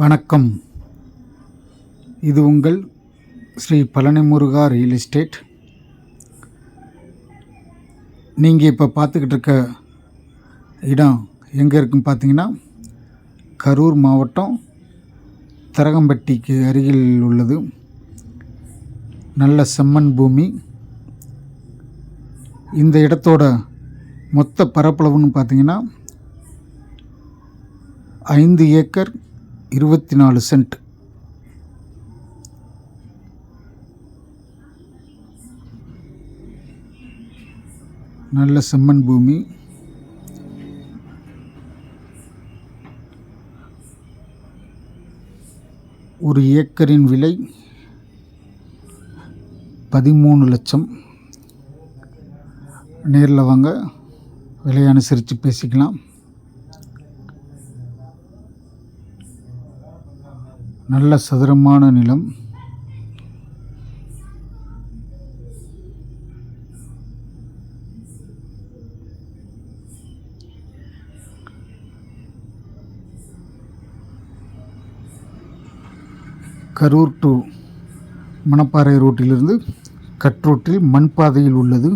வணக்கம். இது உங்கள் ஸ்ரீ பழனி முருகா ரியல் எஸ்டேட் நீங்கள் இப்போ பார்த்துக்கிட்டு இருக்க இடம் எங்கே இருக்குன்னு பார்த்தீங்கன்னா கரூர் மாவட்டம் தரகம்பட்டிக்கு அருகில் உள்ளது. நல்ல செம்மண் பூமி. இந்த இடத்தோட மொத்த பரப்பளவுன்னு பார்த்தீங்கன்னா ஐந்து ஏக்கர் இருபத்தி நாலு சென்ட். நல்ல செம்மண் பூமி. ஒரு ஏக்கரின் விலை பதிமூணு லட்சம். நேரில் வாங்க விலை அனுசரித்து பேசிக்கலாம். நல்ல சதுரமான நிலம். கரூர் டு மணப்பாறை ரோட்டிலிருந்து கட் ரோட்டில் மண் பாதையில் உள்ளது.